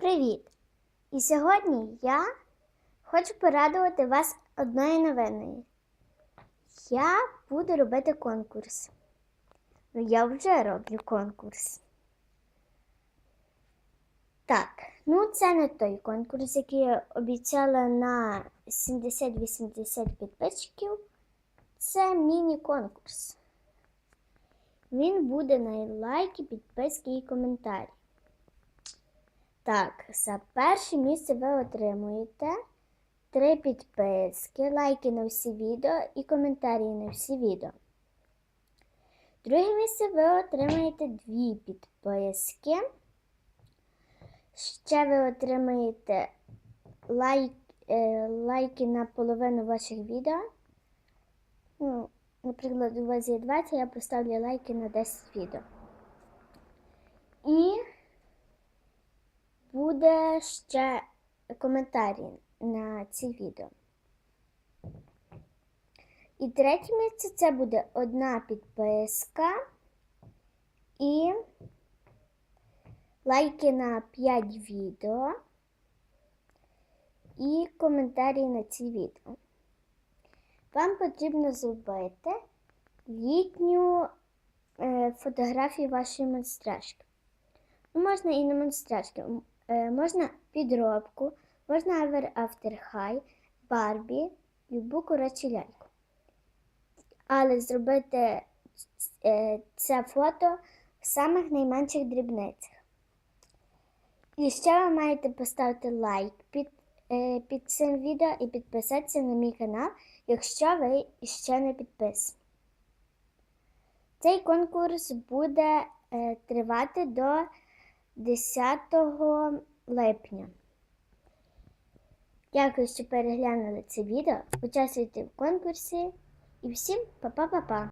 Привіт! І сьогодні я хочу порадувати вас одною новиною. Я буду робити конкурс. Ну, я вже роблю конкурс. Так, ну це не той конкурс, який я обіцяла на 70-80 підписчиків. Це міні-конкурс. Він буде на лайки, підписки і коментарі. Так, за перше місце ви отримуєте три підписки, лайки на всі відео і коментарі на всі відео. Друге місце ви отримаєте дві підписки. Ще ви отримаєте лайк, е, лайки на половину ваших відео. Ну, наприклад, у вас є 20, я поставлю лайки на 10 відео. І буде ще коментарі на ці відео. І третє місце це буде одна підписка і лайки на 5 відео і коментарі на ці відео. Вам потрібно зробити літню е, фотографію вашої монстрашки. Ну, можна і не монстрашки, можна підробку, можна Ever After High, Барбі, любу коротшу ляльку. Але зробити е, це фото в самих найменших дрібницях. І ще ви маєте поставити лайк під, е, під цим відео і підписатися на мій канал, якщо ви ще не підписані. Цей конкурс буде е, тривати до 10 липня. Дякую, що переглянули це відео. Участвуйте в конкурсі і всім па-па-па-па!